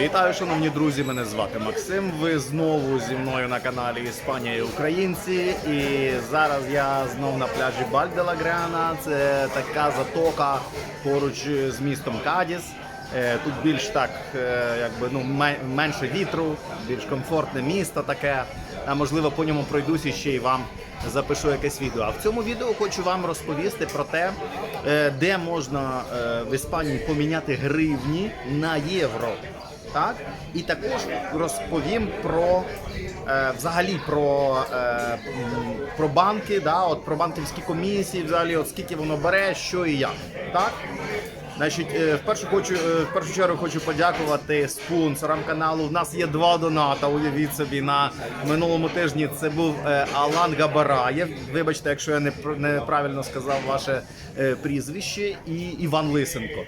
Вітаю, шановні друзі! Мене звати Максим. Ви знову зі мною на каналі Іспанія і Українці. І зараз я знов на пляжі Бальделаграна. Це така затока поруч з містом Кадіс. Е, Тут більш так, е, якби ну менше вітру, більш комфортне місто таке. А можливо по ньому пройдусь і ще й вам запишу якесь відео. А в цьому відео хочу вам розповісти про те, е, де можна е, в Іспанії поміняти гривні на євро. Так? І також розповім про е, взагалі про, про банки, да, от про банківські комісії, взагалі, от скільки воно бере, що і як. Так? Значить, е, в першу хочу е, в першу чергу хочу подякувати спонсорам каналу. У нас є два доната. Уявіть собі на минулому тижні. Це був е, Алан Габараєв. Вибачте, якщо я не пр- неправильно сказав ваше прізвище, і Іван Лисенко.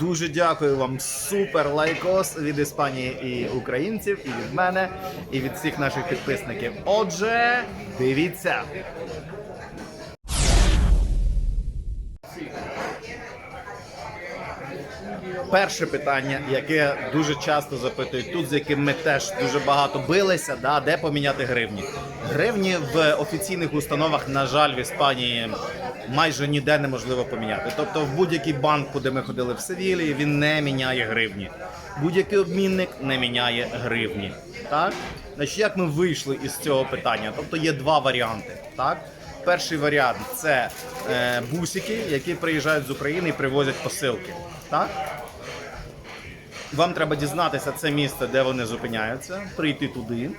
Дуже дякую вам. Супер лайкос від Іспанії і українців, і від мене, і від всіх наших підписників. Отже, дивіться. Перше питання, яке дуже часто запитують тут, з яким ми теж дуже багато билися, да, де поміняти гривні. Гривні в офіційних установах, на жаль, в Іспанії майже ніде неможливо поміняти. Тобто в будь-який банк, куди ми ходили в Севілії, він не міняє гривні. Будь-який обмінник не міняє гривні. Так? Значить, як ми вийшли із цього питання? Тобто є два варіанти. Так? Перший варіант це е, бусики, які приїжджають з України і привозять посилки. Так? Вам треба дізнатися це місце, де вони зупиняються, прийти туди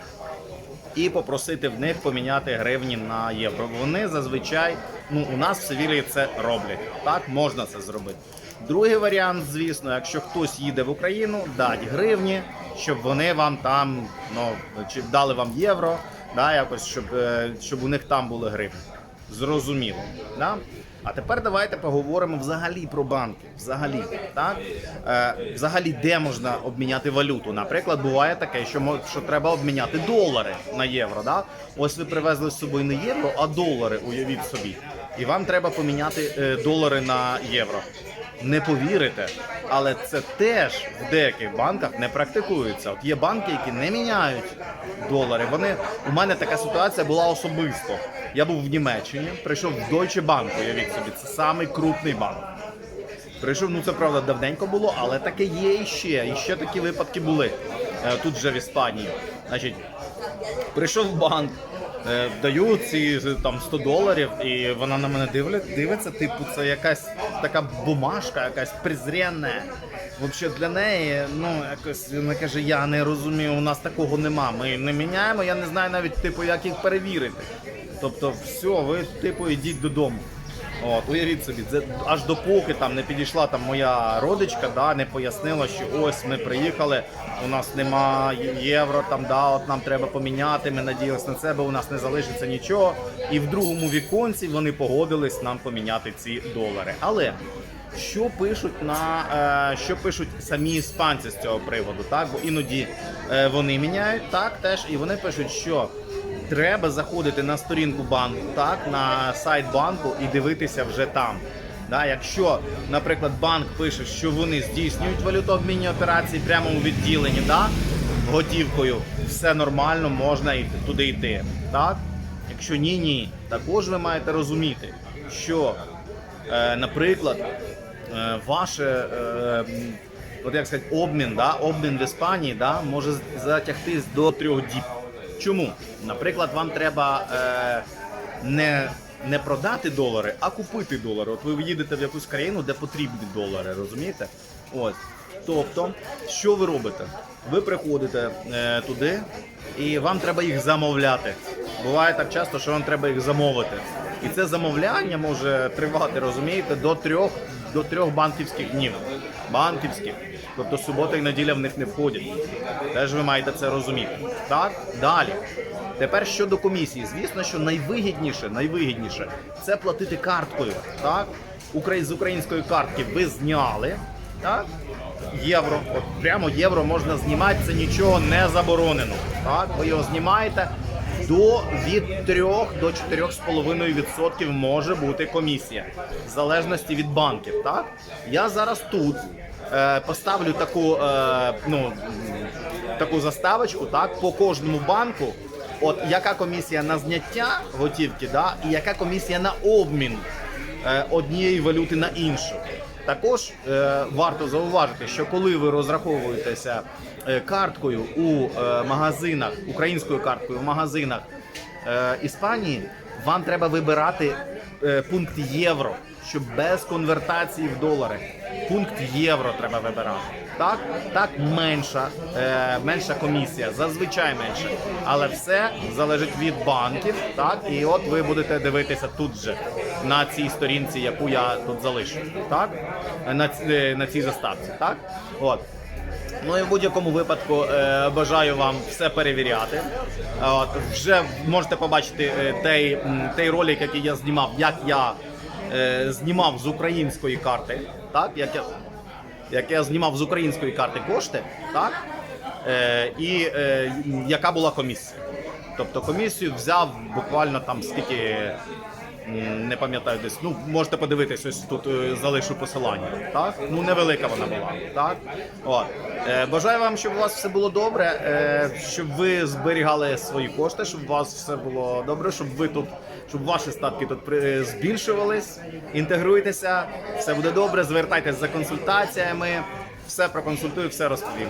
і попросити в них поміняти гривні на євро. Вони зазвичай, ну у нас в Севілії це роблять. Так, можна це зробити. Другий варіант, звісно, якщо хтось їде в Україну, дать гривні, щоб вони вам там ну чи дали вам євро, да, якось, щоб, е, щоб у них там були гривні. Зрозуміло. Да? А тепер давайте поговоримо взагалі про банки. Взагалі, так? Е, взагалі, де можна обміняти валюту? Наприклад, буває таке, що, що треба обміняти долари на євро. Да? Ось ви привезли з собою не євро, а долари, уявіть собі. І вам треба поміняти е, долари на євро. Не повірите, але це теж в деяких банках не практикується. От є банки, які не міняють долари. Вони у мене така ситуація була особисто. Я був в Німеччині, прийшов в Deutsche Bank, уявіть собі, це самий крупний банк. Прийшов, ну це правда давненько було, але таке є і ще. І ще такі випадки були е, тут вже в Іспанії. Значить, прийшов в банк, е, даю ці там 100 доларів, і вона на мене дивля, дивиться, типу, це якась така бумажка, якась презренна. Взагалі для неї, ну якось вона каже, я не розумію, у нас такого нема. Ми не міняємо, я не знаю навіть типу, як їх перевірити. Тобто, все, ви типу йдіть додому. От, уявіть собі, це аж допоки там не підійшла там моя родичка, да, не пояснила, що ось ми приїхали, у нас нема євро, там да, от нам треба поміняти. Ми надіялися на це, бо у нас не залишиться нічого. І в другому віконці вони погодились нам поміняти ці долари. Але що пишуть на е, що пишуть самі іспанці з цього приводу, так? Бо іноді е, вони міняють так теж, і вони пишуть, що треба заходити на сторінку банку, так, на сайт банку і дивитися вже там. Да, якщо, наприклад, банк пише, що вони здійснюють валютообмінні операції прямо у відділенні, да, готівкою, все нормально, можна і туди йти. Так? Якщо ні, ні. Також ви маєте розуміти, що, е, наприклад, е, ваше е, от як сказати, обмін, да, обмін в Іспанії да, може затягти до трьох діб. Чому? Наприклад, вам треба е, не, не продати долари, а купити долари. От ви їдете в якусь країну, де потрібні долари, розумієте? Ось. Тобто, що ви робите? Ви приходите е, туди, і вам треба їх замовляти. Буває так часто, що вам треба їх замовити. І це замовляння може тривати, розумієте, до трьох, до трьох банківських днів. Банківських. Тобто субота і неділя в них не входять. Теж ви маєте це розуміти. Так? Далі. Тепер щодо комісії, звісно, що найвигідніше, найвигідніше це платити карткою. Так? З української картки ви зняли. Так? Євро. От прямо євро можна знімати, це нічого не заборонено. Так? Ви його знімаєте, до від 3 до 4,5% може бути комісія, в залежності від банків. Так я зараз тут е, поставлю таку, е, ну, таку заставочку, так, по кожному банку. От яка комісія на зняття готівки, да, і яка комісія на обмін е, однієї валюти на іншу. Також е, варто зауважити, що коли ви розраховуєтеся е, карткою у е, магазинах, українською карткою в магазинах е, Іспанії, вам треба вибирати е, пункт євро, щоб без конвертації в долари. Пункт євро треба вибирати. Так, так менша, е, менша комісія, зазвичай менше. Але все залежить від банків. Так, і от ви будете дивитися тут же на цій сторінці, яку я тут залишу. Так, на, е, на цій заставці. Так, от. Ну і в будь-якому випадку е, бажаю вам все перевіряти. От, вже можете побачити е, той, той ролик, який я знімав, як я е, знімав з української карти. Так, як я, як я знімав з української карти кошти, так? Е, і е, яка була комісія. Тобто комісію взяв буквально там скільки. Не пам'ятаю десь. Ну можете подивитись, ось тут е, залишу посилання. Так, ну невелика вона була. Так, от е, бажаю вам, щоб у вас все було добре, е, щоб ви зберігали свої кошти, щоб у вас все було добре, щоб ви тут, щоб ваші статки тут при- збільшувались. Інтегруйтеся, все буде добре. Звертайтесь за консультаціями. Все проконсультую, все розповім.